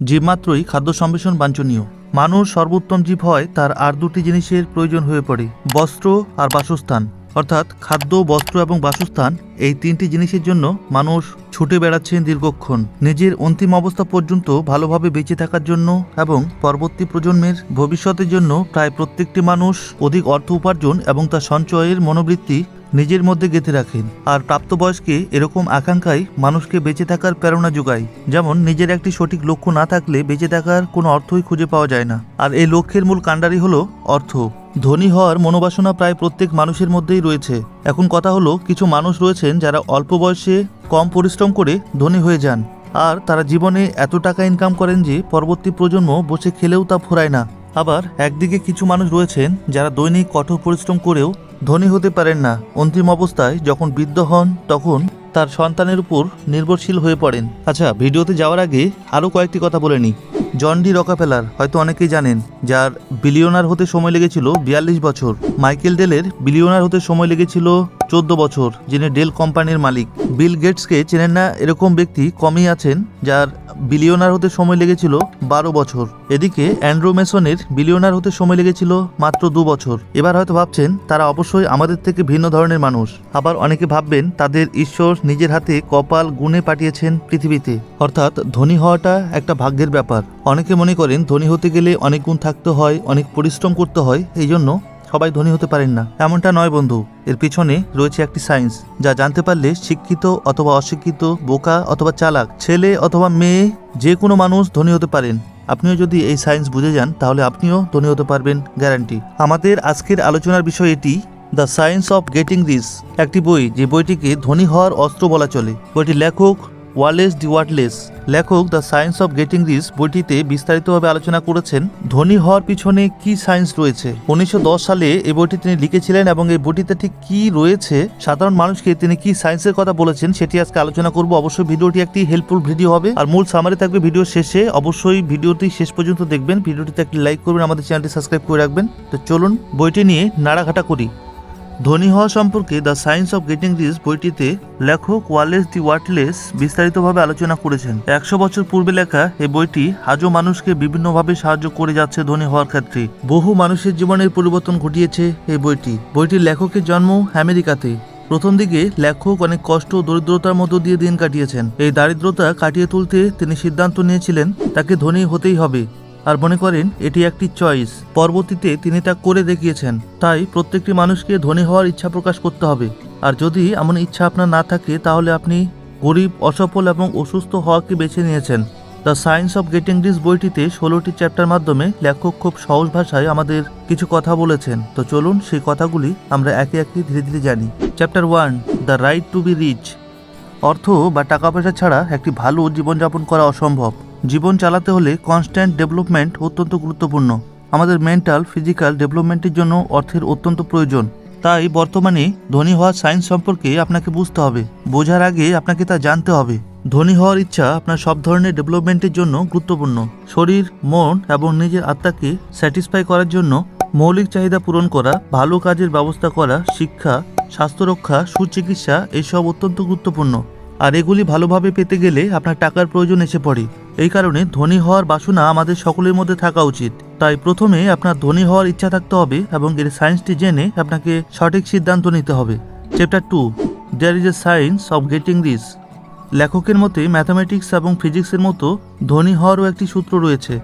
জীব মাত্রই খাদ্য সম্বেষণ বাঞ্ছনীয়। মানুষ সর্বোত্তম জীব হয় তার আর দুটি জিনিসের প্রয়োজন হয়ে পড়ে, বস্ত্র আর বাসস্থান। অর্থাৎ খাদ্য, বস্ত্র এবং বাসস্থান এই তিনটি জিনিসের জন্য মানুষ ছুটে বেড়াচ্ছেন দীর্ঘক্ষণ। নিজের অন্তিম অবস্থা পর্যন্ত ভালোভাবে বেঁচে থাকার জন্য এবং পরবর্তী প্রজন্মের ভবিষ্যতের জন্য প্রায় প্রত্যেকটি মানুষ অধিক অর্থ উপার্জন এবং তার সঞ্চয়ের মনোবৃত্তি নিজের মধ্যে গেঁথে রাখেন। আর প্রাপ্তবয়স্কে এরকম আকাঙ্ক্ষাই মানুষকে বেঁচে থাকার প্রেরণা যোগায়। যেমন নিজের একটি সঠিক লক্ষ্য না থাকলে বেঁচে থাকার কোনো অর্থই খুঁজে পাওয়া যায় না। আর এই লক্ষ্যের মূল কাণ্ডারি হলো অর্থ। ধনী হওয়ার মনোবাসনা প্রায় প্রত্যেক মানুষের মধ্যেই রয়েছে। এখন কথা হলো, কিছু মানুষ রয়েছেন যারা অল্প বয়সে কম পরিশ্রম করে ধনী হয়ে যান। আর তারা জীবনে এত টাকা ইনকাম করেন যে পরবর্তী প্রজন্ম বসে খেলেও তা ফুরায় না। আবার একদিকে কিছু মানুষ রয়েছেন যারা দৈনিক কঠোর পরিশ্রম করেও ধনী হতে পারেন না। অন্তিম অবস্থায় যখন বৃদ্ধ হন, তখন তার সন্তানের উপর নির্ভরশীল হয়ে পড়েন। আচ্ছা ভিডিওতে যাওয়ার আগে আরও কয়েকটি কথা বলে নিই। জন ডি রকাফেলার, হয়তো অনেকেই জানেন, যার বিলিয়নার হতে সময় লেগেছিল বিয়াল্লিশ বছর। মাইকেল ডেলের বিলিয়নার হতে সময় লেগেছিল চোদ্দ বছর, যিনি ডেল কোম্পানির মালিক। বিল গেটসকে চেনেন না এরকম ব্যক্তি কমই আছেন, যার বিলিয়নার হতে সময় লেগেছিল বারো বছর। এদিকে অ্যান্ড্রো মেসনের বিলিয়নার হতে সময় লেগেছিল মাত্র দু বছর। এবার হয়তো ভাবছেন, তারা অবশ্যই আমাদের থেকে ভিন্ন ধরনের মানুষ। আবার অনেকে ভাববেন, তাদের ঈশ্বর নিজের হাতে কপাল গুণে পাঠিয়েছেন পৃথিবীতে। অর্থাৎ ধনী হওয়াটা একটা ভাগ্যের ব্যাপার। অনেকে মনে করেন, ধনী হতে গেলে অনেক গুণ থাকতে হয়, অনেক পরিশ্রম করতে হয় এই জন্য সবাই ধনী হতে পারেন না। এমনটা নয় বন্ধু, এর পিছনে রয়েছে একটি সায়েন্স যা জানতে পারলে শিক্ষিত অথবা অশিক্ষিত, বোকা অথবা চালাক, ছেলে অথবা মেয়ে, যে কোনো মানুষ ধনী হতে পারেন। আপনিও যদি এই সায়েন্স বুঝে যান, তাহলে আপনিও ধনী হতে পারবেন গ্যারান্টি আমাদের আজকের আলোচনার বিষয় এটি the science of getting rich একটি বই, যে বইটিকে ধনী হওয়ার অস্ত্র বলা চলে। বইটির লেখক ওয়ালেস ডি ওয়ার্ডলেস লেখক the science of getting rich বইটিতে বিস্তারিতভাবে আলোচনা করেছেন, ধনী হওয়ার পিছনে কি সায়েন্স রয়েছে? উনিশশো দশ সালে এই বইটি তিনি লিখেছিলেন এবং এই বইটিতে ঠিক কি রয়েছে? সাধারণ মানুষকে তিনি কি সায়েন্সের কথা বলেছেন সেটি আজকে আলোচনা করব। অবশ্যই ভিডিওটি একটি হেল্পফুল ভিডিও হবে। আর মূল সামারি থাকবে ভিডিও শেষে। অবশ্যই ভিডিওটি শেষ পর্যন্ত দেখবেন। ভিডিওটিতে একটি লাইক করবেন, আমাদের চ্যানেলটি সাবস্ক্রাইব করে রাখবেন। তো চলুন, বইটি নিয়ে নাড়াঘাটা করি। ধনী হওয়া সম্পর্কে the science of getting rich বইটিতে লেখক ওয়ালেস দি ওয়াটলেস বিস্তারিতভাবে আলোচনা করেছেন। একশো বছর পূর্বে লেখা এই বইটি আজও মানুষকে বিভিন্নভাবে সাহায্য করে যাচ্ছে ধনী হওয়ার ক্ষেত্রে। বহু মানুষের জীবনের পরিবর্তন ঘটিয়েছে এই বইটি। বইটির লেখকের জন্ম আমেরিকাতে। প্রথম দিকে লেখক অনেক কষ্ট ও দরিদ্রতার মধ্য দিয়ে দিন কাটিয়েছেন। এই দারিদ্রতা কাটিয়ে তুলতে তিনি সিদ্ধান্ত নিয়েছিলেন, তাকে ধনী হতেই হবে। আর মনে করেন এটি একটি চয়েস। পরবর্তীতে তিনি তা করে দেখিয়েছেন। তাই প্রত্যেকটি মানুষকে ধনী হওয়ার ইচ্ছা প্রকাশ করতে হবে। আর যদি এমন ইচ্ছা আপনার না থাকে, তাহলে আপনি গরিব, অসফল এবং অসুস্থ হওয়াকে বেছে নিয়েছেন। The science of getting this বইটিতে ষোলোটি চ্যাপ্টার মাধ্যমে লেখক খুব সহজ ভাষায় আমাদের কিছু কথা বলেছেন। তো চলুন সেই কথাগুলি আমরা একে একে ধীরে ধীরে জানি। Chapter one, the right to be rich. অর্থ বা টাকা পয়সা ছাড়া একটি ভালো জীবনযাপন করা অসম্ভব। জীবন চালাতে হলে কনস্ট্যান্ট ডেভেলপমেন্ট অত্যন্ত গুরুত্বপূর্ণ। আমাদের মেন্টাল ফিজিক্যাল ডেভেলপমেন্টের জন্য অর্থের অত্যন্ত প্রয়োজন। তাই বর্তমানে ধনী হওয়ার সায়েন্স সম্পর্কে আপনাকে বুঝতে হবে। বোঝার আগে আপনাকে তা জানতে হবে। ধনী হওয়ার ইচ্ছা আপনার সব ধরনের ডেভেলপমেন্টের জন্য গুরুত্বপূর্ণ। শরীর, মন এবং নিজের আত্মাকে স্যাটিসফাই করার জন্য মৌলিক চাহিদা পূরণ করা, ভালো কাজের ব্যবস্থা করা, শিক্ষা, স্বাস্থ্য রক্ষা, সুচিকিৎসা, এসব অত্যন্ত গুরুত্বপূর্ণ। আর এগুলি ভালোভাবে পেতে গেলে আপনার টাকার প্রয়োজন এসে পড়ে। এই কারণে ধনী হওয়ার বাসনা আমাদের সকলের মধ্যে থাকা উচিত। তাই প্রথমে আপনার ধনী হওয়ার ইচ্ছা থাকতে হবে এবং এর সায়েন্সটি জেনে আপনাকে সঠিক সিদ্ধান্ত নিতে হবে। Chapter two there is a science of getting rich লেখকের মতে ম্যাথামেটিক্স এবং ফিজিক্সের মতো ধনী হওয়ারও একটি সূত্র রয়েছে।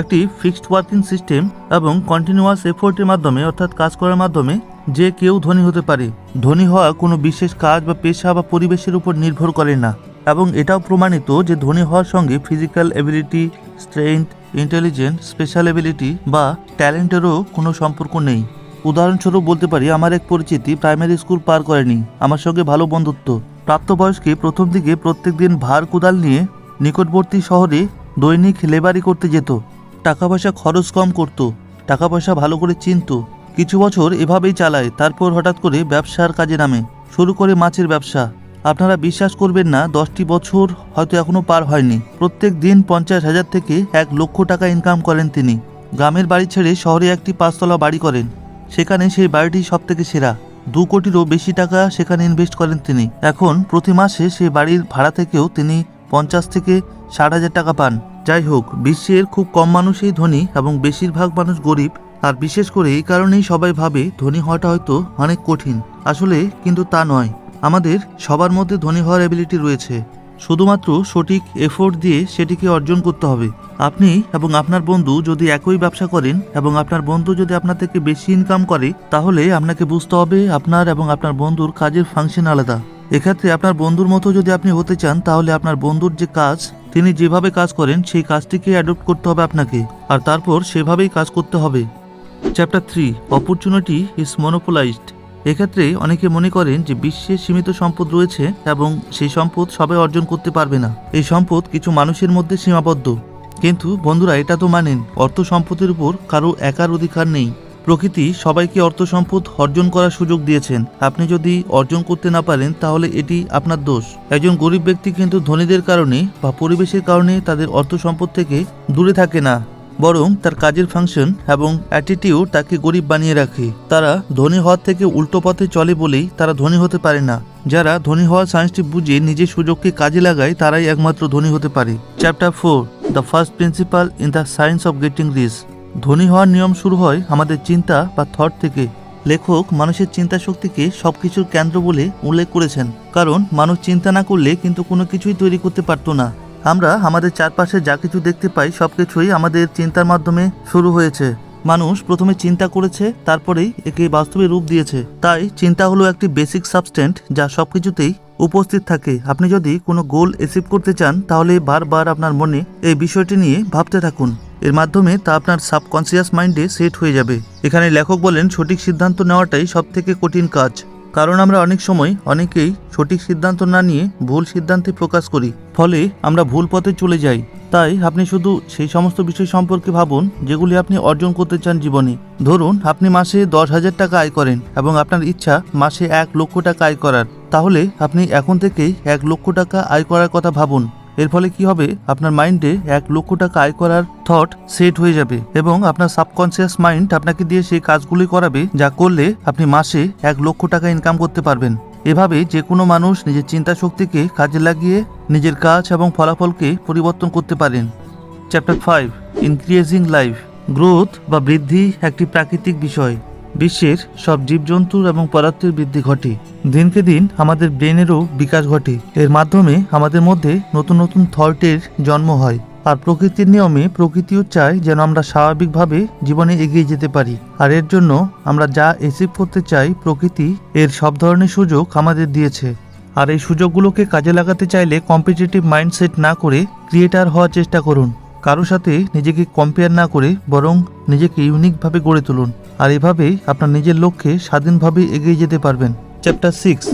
একটি ফিক্সড ওয়ার্কিং সিস্টেম এবং কন্টিনিউয়াস এফোর্টের মাধ্যমে অর্থাৎ কাজ করার মাধ্যমে যে কেউ ধনী হতে পারে। ধনী হওয়া কোনো বিশেষ কাজ বা পেশা বা পরিবেশের উপর নির্ভর করে না। এবং এটাও প্রমাণিত যে ধনী হওয়ার সঙ্গে physical ability strength intelligence special ability বা ট্যালেন্টেরও কোনো সম্পর্ক নেই। উদাহরণস্বরূপ বলতে পারি, আমার এক পরিচিতি প্রাইমারি স্কুল পার করেনি, আমার সঙ্গে ভালো বন্ধুত্ব। প্রাপ্তবয়স্কে প্রথম দিকে প্রত্যেক দিন ভার কোদাল নিয়ে নিকটবর্তী শহরে দৈনিক লেবারি করতে যেত। টাকা পয়সা খরচ কম করত টাকা পয়সা ভালো করে চিনত। কিছু বছর এভাবেই চালায়, তারপর হঠাৎ করে ব্যবসার কাজে নামে। শুরু করে মাছের ব্যবসা। আপনারা বিশ্বাস করবেন না, দশটি বছর হয়তো এখনও পার হয়নি। প্রত্যেক দিন পঞ্চাশ হাজার থেকে এক লক্ষ টাকা ইনকাম করেন তিনি। গ্রামের বাড়ি ছেড়ে শহরে একটি পাঁচতলা বাড়ি করেন। সেখানে সেই বাড়িটি সব থেকে সেরা। দু কোটিরও বেশি টাকা সেখানে ইনভেস্ট করেন তিনি। এখন প্রতি মাসে সেই বাড়ির ভাড়া থেকেও তিনি পঞ্চাশ থেকে ষাট হাজার টাকা পান। যাই হোক, বিশ্বের খুব কম মানুষই ধনী এবং বেশিরভাগ মানুষ গরিব। আর বিশেষ করে এই কারণেই সবাই ভাবে ধনী হওয়াটা হয়তো অনেক কঠিন। আসলে কিন্তু তা নয়। আমাদের সবার মধ্যে ধনী হওয়ার এবিলিটি রয়েছে। শুধুমাত্র সঠিক এফোর্ট দিয়ে সেটিকে অর্জন করতে হবে। আপনি এবং আপনার বন্ধু যদি একই ব্যবসা করেন এবং আপনার বন্ধু যদি আপনার থেকে বেশি ইনকাম করে, তাহলে আপনাকে বুঝতে হবে আপনার এবং আপনার বন্ধুর কাজের ফাংশন আলাদা। এক্ষেত্রে আপনার বন্ধুর মতো যদি আপনি হতে চান, তাহলে আপনার বন্ধুর যে কাজ, তিনি যেভাবে কাজ করেন, সেই কাজটিকে অ্যাডপ্ট করতে হবে আপনাকে। আর তারপর সেভাবেই কাজ করতে হবে। Chapter three opportunity is monopolised এক্ষেত্রে অনেকে মনে করেন যে বিশ্বে সীমিত সম্পদ রয়েছে এবং সেই সম্পদ সবাই অর্জন করতে পারবে না। এই সম্পদ কিছু মানুষের মধ্যে সীমাবদ্ধ। কিন্তু বন্ধুরা, এটা তো মানেন, অর্থ সম্পদের উপর কারও একার অধিকার নেই। প্রকৃতি সবাইকে অর্থ সম্পদ অর্জন করার সুযোগ দিয়েছেন। আপনি যদি অর্জন করতে না পারেন, তাহলে এটি আপনার দোষ। একজন গরিব ব্যক্তি কিন্তু ধনীদের কারণে বা পরিবেশের কারণে তাদের অর্থ সম্পদ থেকে দূরে থাকে না। বরং তার কাজের ফাংশন এবং অ্যাটিটিউড তাকে গরিব বানিয়ে রাখে। তারা ধনী হওয়ার থেকে উল্টো পথে চলে বলেই তারা ধনী হতে পারে না। যারা ধনী হওয়ার সায়েন্সটি বুঝে নিজের সুযোগকে কাজে লাগায়, তারাই একমাত্র ধনী হতে পারে। Chapter four the first principle in the science of getting rich ধনী হওয়ার নিয়ম শুরু হয় আমাদের চিন্তা বা থট থেকে। লেখক মানুষের চিন্তা শক্তিকে সবকিছুর কেন্দ্র বলে উল্লেখ করেছেন। কারণ মানুষ চিন্তা না করলে কিন্তু কোনো কিছুই তৈরি করতে পারতো না। আমরা আমাদের চারপাশে যা কিছু দেখতে পাই সব কিছুই আমাদের চিন্তার মাধ্যমে শুরু হয়েছে। মানুষ প্রথমে চিন্তা করেছে, তারপরেই একে বাস্তবে রূপ দিয়েছে। তাই চিন্তা হলো একটি বেসিক সাবস্টেন্ট যা সব কিছুতেই উপস্থিত থাকে। আপনি যদি কোনো গোল অ্যাচিভ করতে চান, তাহলে বারবার আপনার মনে এই বিষয়টি নিয়ে ভাবতে থাকুন। এর মাধ্যমে তা আপনার সাবকনসিয়াস মাইন্ডে সেট হয়ে যাবে। এখানে লেখক বলেন, সঠিক সিদ্ধান্ত নেওয়াটাই সবথেকে কঠিন কাজ। কারণ আমরা অনেক সময় অনেকেই সঠিক সিদ্ধান্ত না নিয়ে ভুল সিদ্ধান্তে প্রকাশ করি, ফলে আমরা ভুল পথে চলে যাই। তাই আপনি শুধু সেই সমস্ত বিষয় সম্পর্কে ভাবুন, যেগুলি আপনি অর্জন করতে চান জীবনে। ধরুন, আপনি মাসে দশ হাজার টাকা আয় করেন এবং আপনার ইচ্ছা মাসে এক লক্ষ টাকা আয় করার। তাহলে আপনি এখন থেকেই এক লক্ষ টাকা আয় করার কথা ভাবুন। এর ফলে কি হবে? আপনার মাইন্ডে এক লক্ষ টাকা আয় করার থট সেট হয়ে যাবে এবং আপনার সাবকনসিয়াস মাইন্ড আপনাকে দিয়ে সেই কাজগুলি করাবে যা করলে আপনি মাসে এক লক্ষ টাকা ইনকাম করতে পারবেন। এভাবে যে কোনো মানুষ নিজের চিন্তা শক্তিকে কাজে লাগিয়ে নিজের কাজ এবং ফলাফলকে পরিবর্তন করতে পারেন। Chapter five increasing life growth বা বৃদ্ধি একটি প্রাকৃতিক বিষয়। বিশ্বের সব জীবজন্তুর এবং পদার্থের বৃদ্ধি ঘটে। দিনকে দিন আমাদের ব্রেনেরও বিকাশ ঘটে। এর মাধ্যমে আমাদের মধ্যে নতুন নতুন থটের জন্ম হয়। আর প্রকৃতির নিয়মে প্রকৃতিও চায় যেন আমরা স্বাভাবিকভাবে জীবনে এগিয়ে যেতে পারি। আর এর জন্য আমরা যা অ্যাচিভ করতে চাই, প্রকৃতি এর সব ধরনের সুযোগ আমাদের দিয়েছে। আর এই সুযোগগুলোকে কাজে লাগাতে চাইলে কম্পিটিটিভ মাইন্ডসেট না করে ক্রিয়েটার হওয়ার চেষ্টা করুন। কারও সাথে নিজেকে কম্পেয়ার না করে বরং নিজেকে ইউনিকভাবে গড়ে তুলুন। আর এভাবেই আপনার নিজের লক্ষ্যে স্বাধীনভাবে এগিয়ে যেতে পারবেন। Chapter six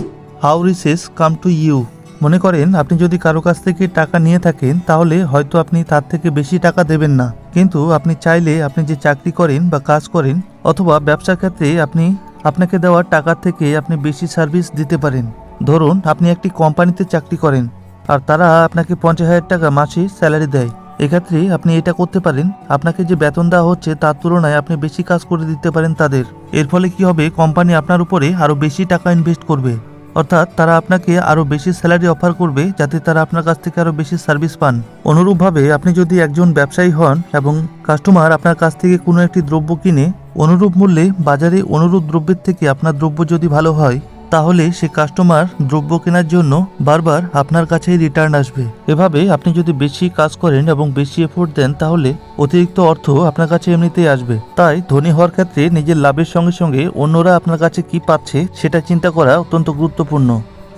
how riches come to you মনে করেন, আপনি যদি কারও কাছ থেকে টাকা নিয়ে থাকেন, তাহলে হয়তো আপনি তার থেকে বেশি টাকা দেবেন না। কিন্তু আপনি চাইলে আপনি যে চাকরি করেন বা কাজ করেন, অথবা ব্যবসা ক্ষেত্রে আপনি আপনাকে দেওয়া টাকার থেকে আপনি বেশি সার্ভিস দিতে পারেন। ধরুন, আপনি একটি কোম্পানিতে চাকরি করেন, আর তারা আপনাকে পঞ্চাশ হাজার টাকা মাসে স্যালারি দেয়। এক্ষেত্রে আপনি এটা করতে পারেন। আপনাকে যে বেতন দেওয়া হচ্ছে, তার তুলনায় আপনি বেশি কাজ করে দিতে পারেন তাদের। এর ফলে কি হবে? কোম্পানি আপনার উপরে আরও বেশি টাকা ইনভেস্ট করবে। অর্থাৎ তারা আপনাকে আরও বেশি স্যালারি অফার করবে, যাতে তারা আপনার কাছ থেকে আরও বেশি সার্ভিস পান। অনুরূপভাবে আপনি যদি একজন ব্যবসায়ী হন এবং কাস্টমার আপনার কাছ থেকে কোনো একটি দ্রব্য কিনে, অনুরূপ মূল্যে বাজারে অনুরূপ দ্রব্যের থেকে আপনার দ্রব্য যদি ভালো হয় তাহলে সে কাস্টমার দ্রব্য কেনার জন্য বারবার আপনার কাছেই রিটার্ন আসবে। এভাবে আপনি যদি বেশি কাজ করেন এবং বেশি এফোর্ট দেন, তাহলে অতিরিক্ত অর্থ আপনার কাছে এমনিতেই আসবে। তাই ধনী হওয়ার ক্ষেত্রে নিজের লাভের সঙ্গে সঙ্গে অন্যরা আপনার কাছে কি পাচ্ছে সেটা চিন্তা করা অত্যন্ত গুরুত্বপূর্ণ।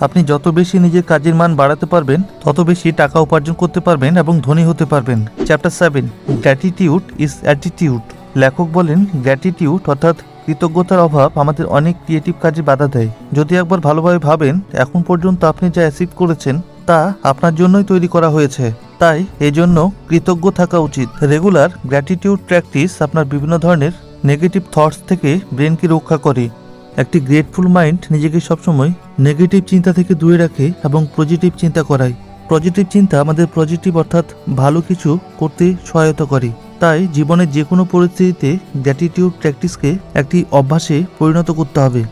আপনি যত বেশি নিজের কাজের মান বাড়াতে পারবেন, তত বেশি টাকা উপার্জন করতে পারবেন এবং ধনী হতে পারবেন। Chapter seven gratitude is attitude লেখক বলেন গ্র্যাটিটিউড অর্থাৎ কৃতজ্ঞতার অভাব আমাদের অনেক ক্রিয়েটিভ কাজে বাধা দেয়। যদি একবার ভালোভাবে ভাবেন, এখন পর্যন্ত আপনি যা অ্যাচিভ করেছেন, তা আপনার জন্যই তৈরি করা হয়েছে। তাই, এজন্য কৃতজ্ঞ থাকা উচিত। রেগুলার গ্র্যাটিটিউড প্র্যাকটিস আপনার বিভিন্ন ধরনের নেগেটিভ থটস থেকে ব্রেনকে রক্ষা করে। একটি গ্রেটফুল মাইন্ড নিজেকে সবসময় নেগেটিভ চিন্তা থেকে দূরে রাখে এবং পজিটিভ চিন্তা করায়। পজিটিভ চিন্তা আমাদের পজিটিভ অর্থাৎ ভালো কিছু করতে সহায়তা করে। তাই জীবনের যে কোনো পরিস্থিতিতে গ্র্যাটিটিউড প্র্যাকটিসকে একটি অভ্যাসে পরিণত করতে হবে।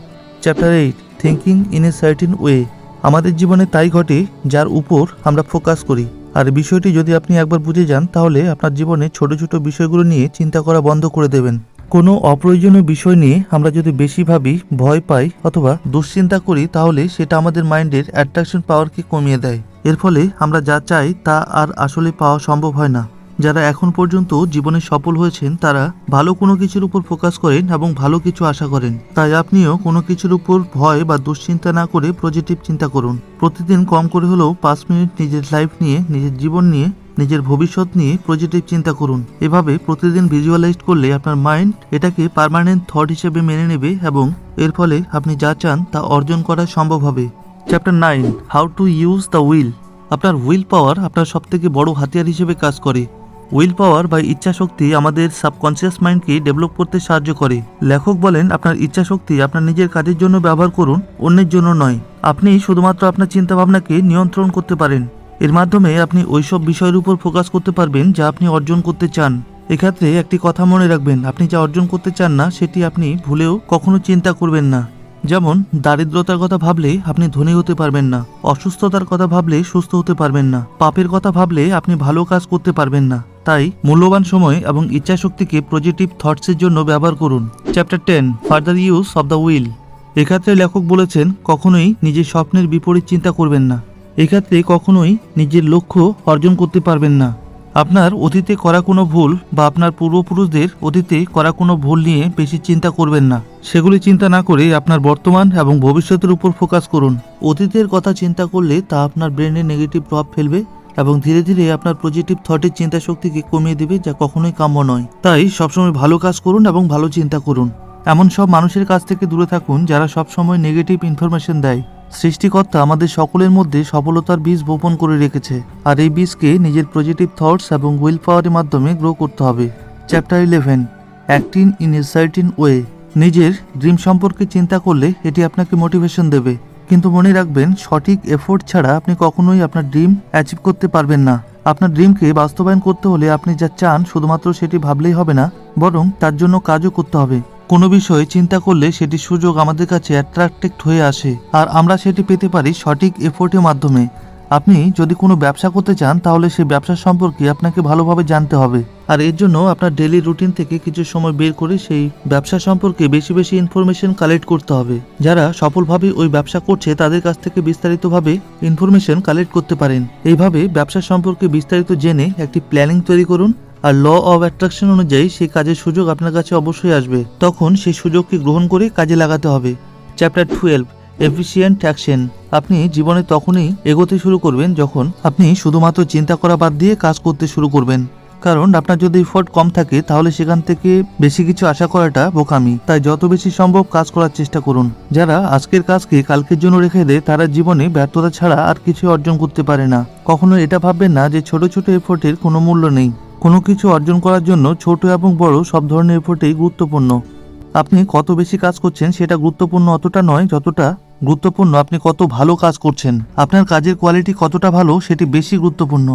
Chapter eight thinking in a certain way আমাদের জীবনে তাই ঘটে, যার উপর আমরা ফোকাস করি। আর বিষয়টি যদি আপনি একবার বুঝে যান, তাহলে আপনার জীবনে ছোট ছোট বিষয়গুলো নিয়ে চিন্তা করা বন্ধ করে দেবেন। কোনো অপ্রয়োজনীয় বিষয় নিয়ে আমরা যদি বেশি ভাবি, ভয় পাই অথবা দুশ্চিন্তা করি, তাহলে সেটা আমাদের মাইন্ডের অ্যাট্রাকশন পাওয়ারকে কমিয়ে দেয়। এর ফলে আমরা যা চাই তা আর আসলে পাওয়া সম্ভব হয় না। যারা এখন পর্যন্ত জীবনে সফল হয়েছেন, তারা ভালো কোনো কিছুর উপর ফোকাস করেন এবং ভালো কিছু আশা করেন। তাই আপনিও কোনো কিছুর উপর ভয় বা দুশ্চিন্তা না করে পজিটিভ চিন্তা করুন। প্রতিদিন কম করে হলেও পাঁচ মিনিট নিজের লাইফ নিয়ে, নিজের জীবন নিয়ে, নিজের ভবিষ্যৎ নিয়ে পজিটিভ চিন্তা করুন। এভাবে প্রতিদিন ভিজুয়ালাইজ করলে আপনার মাইন্ড এটাকে পার্মানেন্ট থট হিসেবে মেনে নেবে এবং এর ফলে আপনি যা চান তা অর্জন করা সম্ভব হবে। Chapter nine how to use the will আপনার উইল পাওয়ার আপনার সবথেকে বড় হাতিয়ার হিসেবে কাজ করে। উইল পাওয়ার বা ইচ্ছা শক্তি আমাদের সাবকনসিয়াস মাইন্ডকে ডেভেলপ করতে সাহায্য করে। লেখক বলেন, আপনার ইচ্ছা শক্তি আপনার নিজের কাজের জন্য ব্যবহার করুন, অন্যের জন্য নয়। আপনি শুধুমাত্র আপনার চিন্তাভাবনাকে নিয়ন্ত্রণ করতে পারেন। এর মাধ্যমে আপনি ওইসব বিষয়ের উপর ফোকাস করতে পারবেন যা আপনি অর্জন করতে চান। এক্ষেত্রে একটি কথা মনে রাখবেন, আপনি যা অর্জন করতে চান না, সেটি আপনি ভুলেও কখনো চিন্তা করবেন না। যেমন, দারিদ্রতার কথা ভাবলে আপনি ধনী হতে পারবেন না, অসুস্থতার কথা ভাবলে সুস্থ হতে পারবেন না, পাপের কথা ভাবলে আপনি ভালো কাজ করতে পারবেন না। তাই, মূল্যবান সময় এবং ইচ্ছাশক্তিকে পজিটিভ থটসের জন্য ব্যবহার করুন। Chapter ten further use of the will এক্ষেত্রে লেখক বলেছেন, কখনোই নিজের স্বপ্নের বিপরীত চিন্তা করবেন না। এক্ষেত্রে কখনোই নিজের লক্ষ্য অর্জন করতে পারবেন না। আপনার অতীতে করা কোনো ভুল বা আপনার পূর্বপুরুষদের অতীতে করা কোনো ভুল নিয়ে বেশি চিন্তা করবেন না। সেগুলি চিন্তা না করে আপনার বর্তমান এবং ভবিষ্যতের উপর ফোকাস করুন। অতীতের কথা চিন্তা করলে তা আপনার ব্রেনে নেগেটিভ প্রভাব ফেলবে এবং ধীরে ধীরে আপনার পজিটিভ থটের চিন্তা শক্তিকে কমিয়ে দেবে যা কখনোই কাম্য নয়। তাই সবসময় ভালো কাজ করুন এবং ভালো চিন্তা করুন। এমন সব মানুষের কাছ থেকে দূরে থাকুন যারা সবসময় নেগেটিভ ইনফরমেশন দেয়। সৃষ্টিকর্তা আমাদের সকলের মধ্যে সফলতার বীজ বপন করে রেখেছে, আর এই বীজকে নিজের পজিটিভ থটস এবং উইল পাওয়ারের মাধ্যমে গ্রো করতে হবে। Chapter eleven acting in a certain way নিজের ড্রিম সম্পর্কে চিন্তা করলে এটি আপনাকে মোটিভেশন দেবে, কিন্তু মনে রাখবেন, সঠিক এফোর্ট ছাড়া আপনি কখনোই আপনার ড্রিম অ্যাচিভ করতে পারবেন না। আপনার ড্রিমকে বাস্তবায়ন করতে হলে আপনি যা চান শুধুমাত্র সেটি ভাবলেই হবে না, বরং তার জন্য কাজও করতে হবে। কোনো বিষয়ে চিন্তা করলে সেটি সুযোগ আমাদের কাছে অ্যাট্রাক্টেড হয়ে আসে। আর আমরা সেটি পেতে পারি সঠিক এফোর্টের মাধ্যমে। আপনি যদি কোনো ব্যবসা করতে চান, তাহলে সেই ব্যবসা সম্পর্কে আপনাকে ভালোভাবে জানতে হবে। আর এর জন্য আপনার ডেলি রুটিন থেকে কিছু সময় বের করে সেই ব্যবসা সম্পর্কে বেশি বেশি ইনফরমেশন কালেক্ট করতে হবে। যারা সফলভাবে ওই ব্যবসা করছে, তাদের কাছ থেকে বিস্তারিতভাবে ইনফরমেশন কালেক্ট করতে পারেন। এইভাবে ব্যবসা সম্পর্কে বিস্তারিত জেনে একটি প্ল্যানিং তৈরি করুন। আর ল অব অ্যাট্রাকশন অনুযায়ী সেই কাজের সুযোগ আপনার কাছে অবশ্যই আসবে। তখন সেই সুযোগকে গ্রহণ করে কাজে লাগাতে হবে। চ্যাপ্টার টুয়েলভ এফিসিয়েন্ট অ্যাকশন আপনি জীবনে তখনই এগোতে শুরু করবেন যখন আপনি শুধুমাত্র চিন্তা করা বাদ দিয়ে কাজ করতে শুরু করবেন। কারণ আপনার যদি এফোর্ট কম থাকে, তাহলে সেখান থেকে বেশি কিছু আশা করাটা বোকামি। তাই যত বেশি সম্ভব কাজ করার চেষ্টা করুন। যারা আজকের কাজকে কালকের জন্য রেখে দেয়, তারা জীবনে ব্যর্থতা ছাড়া আর কিছু অর্জন করতে পারে না। কখনো এটা ভাববেন না যে ছোট ছোট এফোর্টের কোনো মূল্য নেই। কোনো কিছু অর্জন করার জন্য ছোট এবং বড় সব ধরনের এফোর্টেই গুরুত্বপূর্ণ। আপনি কত বেশি কাজ করছেন সেটা গুরুত্বপূর্ণ অতটা নয়, যতটা গুরুত্বপূর্ণ আপনি কত ভালো কাজ করছেন। আপনার কাজের কোয়ালিটি কতটা ভালো সেটি বেশি গুরুত্বপূর্ণ।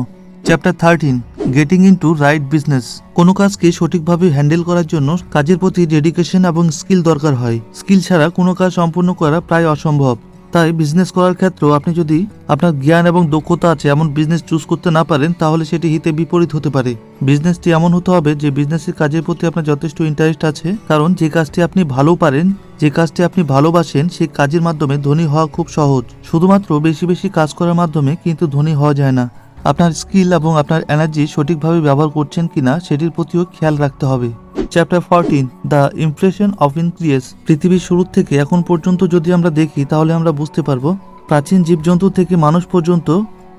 Chapter thirteen getting into right business কোনো কাজকে সঠিকভাবে হ্যান্ডেল করার জন্য কাজের প্রতি ডেডিকেশন এবং স্কিল দরকার হয়। স্কিল ছাড়া কোনো কাজ সম্পূর্ণ করা প্রায় অসম্ভব। তাই বিজনেস করার ক্ষেত্রেও আপনি যদি আপনার জ্ঞান এবং দক্ষতা আছে এমন বিজনেস চুজ করতে না পারেন, তাহলে সেটি হিতে বিপরীত হতে পারে। বিজনেসটি এমন হতে হবে যে বিজনেসের কাজের প্রতি আপনার যথেষ্ট ইন্টারেস্ট আছে, কারণ যে কাজটি আপনি ভালো পারেন, যে কাজটি আপনি ভালোবাসেন সেই কাজের মাধ্যমে ধনী হওয়া খুব সহজ। শুধুমাত্র বেশি বেশি কাজ করার মাধ্যমে কিন্তু ধনী হওয়া যায় না। আপনার স্কিল এবং আপনার এনার্জি সঠিকভাবে ব্যবহার করছেন কিনা, সেটির প্রতিও খেয়াল রাখতে হবে। Chapter fourteen the impression of increase পৃথিবীর শুরু থেকে এখন পর্যন্ত যদি আমরা দেখি, তাহলে আমরা বুঝতে পারব, প্রাচীন জীবজন্তু থেকে মানুষ পর্যন্ত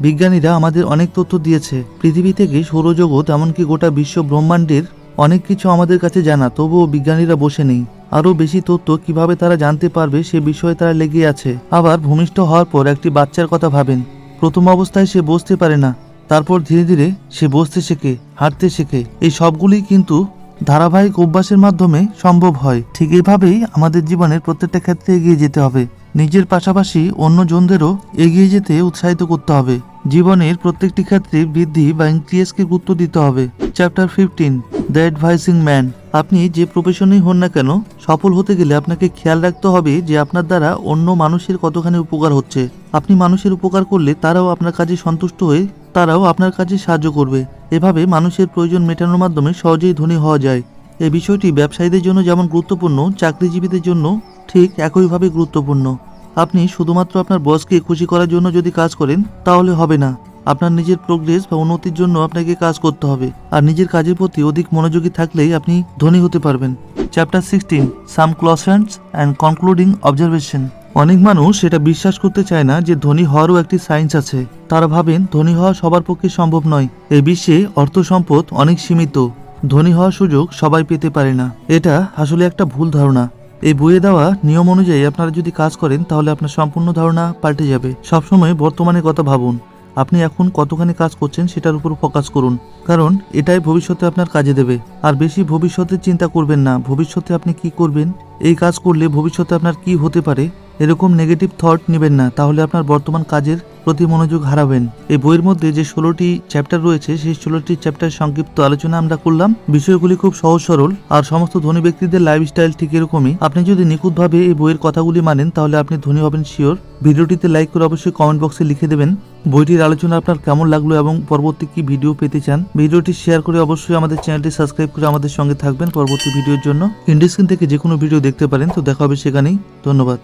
বিজ্ঞানীরা আমাদের অনেক তথ্য দিয়েছে। পৃথিবী থেকে সৌরজগৎ, এমনকি গোটা বিশ্ব ব্রহ্মাণ্ডের অনেক কিছু আমাদের কাছে জানা, তবুও বিজ্ঞানীরা বসে নেই। আরও বেশি তথ্য কীভাবে তারা জানতে পারবে, সে বিষয়ে তারা লেগে আছে। আবার ভূমিষ্ঠ হওয়ার পর একটি বাচ্চার কথা ভাবেন। প্রথম অবস্থায় সে বসতে পারে না, তারপর ধীরে ধীরে সে বসতে শেখে, হাঁটতে শেখে। এই সবগুলি কিন্তু ধারাবাহিক অভ্যাসের মাধ্যমে সম্ভব হয়। ঠিক এভাবেই আমাদের জীবনের প্রত্যেকটা ক্ষেত্রে এগিয়ে যেতে হবে। নিজের পাশাপাশি অন্য জনদেরও এগিয়ে যেতে উৎসাহিত করতে হবে। জীবনের প্রত্যেকটি ক্ষেত্রে বৃদ্ধি বা ইনক্রিয়েসকে গুরুত্ব দিতে হবে। Chapter fifteen the advising man আপনি যে প্রফেশনেই হন না কেন, সফল হতে গেলে আপনাকে খেয়াল রাখতে হবে যে আপনার দ্বারা অন্য মানুষের কতখানি উপকার হচ্ছে। আপনি মানুষের উপকার করলে তারাও আপনার কাজে সন্তুষ্ট হয়ে তারাও আপনার কাজে সাহায্য করবে। এভাবে মানুষের প্রয়োজন মেটানোর মাধ্যমে সহজেই ধনী হওয়া যায়। এই বিষয়টি ব্যবসায়ীদের জন্য যেমন গুরুত্বপূর্ণ, চাকরিজীবীদের জন্য ঠিক একইভাবে গুরুত্বপূর্ণ। আপনি শুধুমাত্র আপনার বসকে খুশি করার জন্য যদি কাজ করেন, তাহলে হবে না। আপনার নিজের প্রোগ্রেস বা উন্নতির জন্য আপনাকে কাজ করতে হবে। আর নিজের কাজের প্রতি অধিক মনোযোগী থাকলেই আপনি ধনী হতে পারবেন। Chapter sixteen some cautions and concluding observation অনেক মানুষ এটা বিশ্বাস করতে চায় না যে ধনী হওয়ারও একটি সায়েন্স আছে। তারা ভাবেন ধনী হওয়া সবার পক্ষে সম্ভব নয়। এই বিশ্বে অর্থ সম্পদ অনেক সীমিত। ধনী হওয়ার সুযোগ সবাই পেতে পারে না। এটা আসলে একটা ভুল ধারণা। এই বইয়ে দেওয়া নিয়ম অনুযায়ী আপনারা যদি কাজ করেন, তাহলে আপনার সম্পূর্ণ ধারণা পাল্টে যাবে। সবসময় বর্তমানের কথা ভাবুন। আপনি এখন কতখানি কাজ করছেন সেটার উপর ফোকাস করুন। কারণ এটাই ভবিষ্যতে আপনার কাজে দেবে। আর বেশি ভবিষ্যতের চিন্তা করবেন না। ভবিষ্যতে আপনি কি করবেন? এই কাজ করলে ভবিষ্যতে আপনার কি হতে পারে? এরকম নেগেটিভ থট নেবেন না, তাহলে আপনার বর্তমান কাজের প্রতি মনোযোগ হারাবেন। এই বইয়ের মধ্যে যে ষোলোটি চ্যাপ্টার রয়েছে, সেই ষোলোটি চ্যাপ্টার সংক্ষিপ্ত আলোচনা আমরা করলাম। বিষয়গুলি খুব সহজ সরল, আর সমস্ত ধনী ব্যক্তিদের লাইফস্টাইল ঠিক এরকমই। আপনি যদি নিখুঁতভাবে এই বইয়ের কথাগুলি মানেন, তাহলে আপনি ধনী হবেন শিওর ভিডিওটিতে লাইক করে অবশ্যই কমেন্ট বক্সে লিখে দেবেন, বইটির আলোচনা আপনার কেমন লাগল এবং পরবর্তী কি ভিডিও পেতে চান। ভিডিওটি শেয়ার করে অবশ্যই আমাদের চ্যানেলটি সাবস্ক্রাইব করে আমাদের সঙ্গে থাকবেন পরবর্তী ভিডিওর জন্য। ইন্ডিস্ক্রিন থেকে যে কোনো ভিডিও দেখতে পারেন, তো দেখা হবে সেখানেই। ধন্যবাদ।